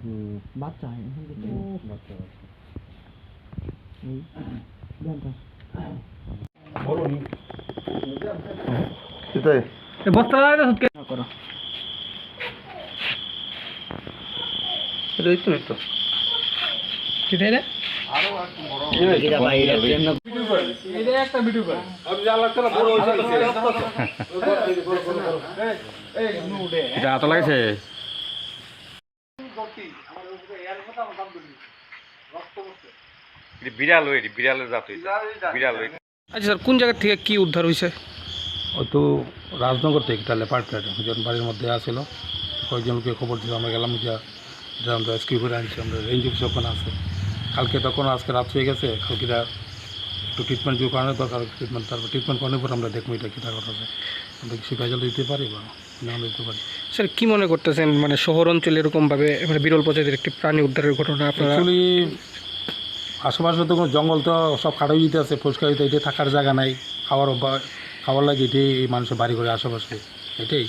হুম বাচ্চা হয় এখন থেকে বাচ্চা বাচ্চা এই জানতাম সেটাই বস্তা লাগাই সুটকে করো এটাই তো এই তো সেটাই রে এটা একটা ভিডিও করে এটা আত লাগছে এটা বিড়াল ওই বিড়ালের জাত বিড়াল ওই। আচ্ছা স্যার কোন জায়গা থেকে কি উদ্ধার হয়েছে ও তো রাজনগর থেকে তাহলে যখন বাড়ির মধ্যে আসছিল কয়েকজনকে খবর দিল আমরা গেলাম যা এটা আমরা স্কিউ করে আনছি আমরা রেঞ্জ অফিস ওখানে আছে। কালকে তখন আজকে রাত হয়ে গেছে কালকেটা একটু ট্রিটমেন্ট যে কারণে দরকার ট্রিটমেন্ট তারপর ট্রিটমেন্ট করানোর পর আমরা দেখব এটা কী থাকার আছে আমরা কি সিপাহী দিতে পারি বা না দিতে পারি। স্যার কী মনে করতেছেন? মানে শহর অঞ্চলে এরকমভাবে মানে বিরল প্রজাতির একটি প্রাণী উদ্ধারের ঘটনা আপনারা অ্যাকচুয়ালি আশেপাশে তো কোনো জঙ্গল তো সব কাটা দিতে আছে পরিষ্কার হইতে এটা থাকার জায়গা নাই খাওয়ার অভ্যাস খাওয়ার লাগে এটাই এই মানুষের বাড়ি করে আশেপাশে এটাই।